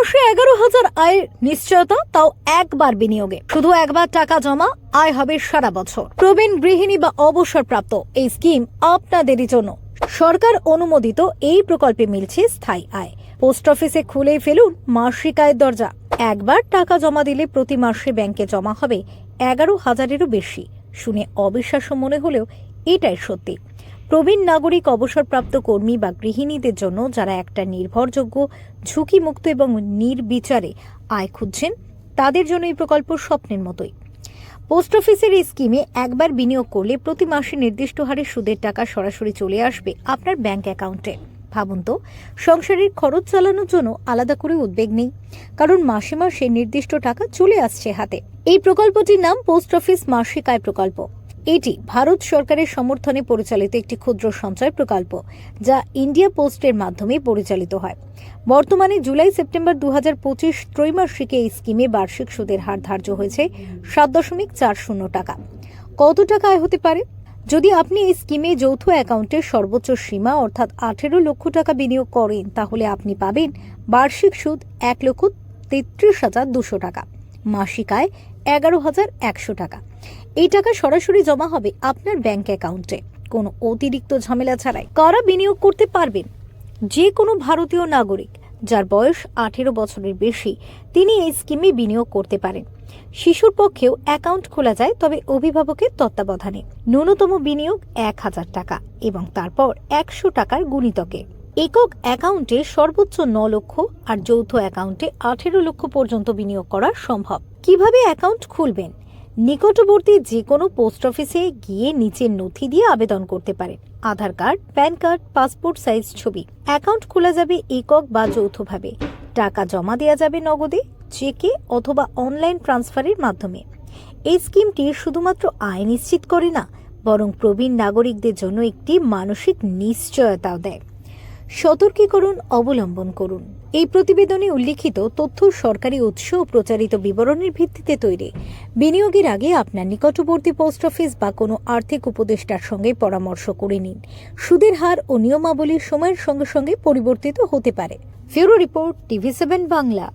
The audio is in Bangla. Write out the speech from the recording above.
মাসে এগারো হাজার আয়ের নিশ্চয়তা, তাও একবার বিনিয়োগে। শুধু একবার টাকা জমা, আয় হবে সারা বছর। প্রবীণ গৃহিণী বা অবসরপ্রাপ্ত, এই স্কিম আপনাদেরই জন্য। সরকার অনুমোদিত এই প্রকল্পে মিলছে স্থায়ী আয়। পোস্ট অফিসে খুলেই ফেলুন মাসিক আয়ের দরজা। একবার টাকা জমা দিলে প্রতি মাসে ব্যাংকে জমা হবে এগারো হাজারেরও বেশি। শুনে অবিশ্বাস্য মনে হলেও এটাই সত্যি। প্রবীণ নাগরিক, অবসরপ্রাপ্ত কর্মী বা গৃহিণীদের জন্য যারা একটা নির্ভরযোগ্য, ঝুঁকিমুক্ত এবং নির্বিচারে আয় খুঁজছেন, তাদের জন্য এই প্রকল্প স্বপ্নের মতোই। পোস্ট অফিসের এই স্কিমে একবার বিনিয়োগ করলে প্রতি মাসে নির্দিষ্ট হারে সুদের টাকা সরাসরি চলে আসবে আপনার ব্যাংক অ্যাকাউন্টে। ভাবুন তো, সংসারের খরচ চালানোর জন্য আলাদা করে উদ্বেগ নেই, কারণ মাসে মাসে নির্দিষ্ট টাকা চলে আসছে হাতে। এই প্রকল্পটির নাম পোস্ট অফিস মাসিক আয় প্রকল্প। এটি ভারত সরকারের সমর্থনে পরিচালিত একটি ক্ষুদ্র সঞ্চয় প্রকল্প, যা ইন্ডিয়া পোস্টের মাধ্যমে পরিচালিত হয়। বর্তমানে জুলাই সেপ্টেম্বর দু হাজার পঁচিশ ত্রৈমাসিকে এই স্কিমে বার্ষিক সুদের হার ধার্য হয়েছে সাত দশমিক চার শূন্য টাকা। কত টাকা আয় হতে পারে? যদি আপনি এই স্কিমে যৌথ অ্যাকাউন্টের সর্বোচ্চ সীমা, অর্থাৎ আঠেরো লক্ষ টাকা বিনিয়োগ করেন, তাহলে আপনি পাবেন বার্ষিক সুদ এক লক্ষ তেত্রিশ হাজার দুশো টাকা। মাসিক আয় এগারো হাজার একশো টাকা। এই টাকা সরাসরি জমা হবে আপনার ব্যাংক অ্যাকাউন্টে। কোনো অতিরিক্ত ঝামেলা ছাড়াই কারা বিনিয়োগ করতে পারবেন? যে কোনো ভারতীয় নাগরিক, যার বয়স আঠেরো বছরের বেশি, তিনি এই স্কিমে বিনিয়োগ করতে পারেন। শিশুর পক্ষেও অ্যাকাউন্ট খোলা যায়, তবে অভিভাবকের তত্ত্বাবধানে। ন্যূনতম বিনিয়োগ এক হাজার টাকা এবং তারপর একশো টাকার গুণিতকে। একক অ্যাকাউন্টে সর্বোচ্চ ন লক্ষ আর যৌথ অ্যাকাউন্টে আঠেরো লক্ষ পর্যন্ত বিনিয়োগ করা সম্ভব। কীভাবে অ্যাকাউন্ট খুলবেন? নিকটবর্তী যে কোনো পোস্ট অফিসে গিয়ে নিচের নথি দিয়ে আবেদন করতে পারেন। Aadhaar card, PAN card, passport size ছবি। অ্যাকাউন্ট খোলা যাবে একক বা যৌথভাবে। টাকা জমা দেওয়া যাবে নগদে, চেকে অথবা অনলাইন ট্রান্সফারের মাধ্যমে। এই স্কিমটি শুধুমাত্র আয় নিশ্চিত করে না, বরং প্রবীণ নাগরিকদের জন্য একটি মানসিক নিশ্চয়তাও দেয়। সতর্কীকরণ অবলম্বন করুন। এই প্রতিবেদনে উল্লিখিত তথ্য সরকারি উৎস ও প্রচারিত বিবরণের ভিত্তিতে তৈরি। বিনিয়োগের আগে আপনার নিকটবর্তী পোস্ট অফিস বা কোনো আর্থিক উপদেষ্টার সঙ্গে পরামর্শ করে নিন। সুদের হার ও নিয়মাবলী সময়ের সঙ্গে সঙ্গে পরিবর্তিত হতে পারে। ফিউরো রিপোর্ট টিভি সেভেন বাংলা।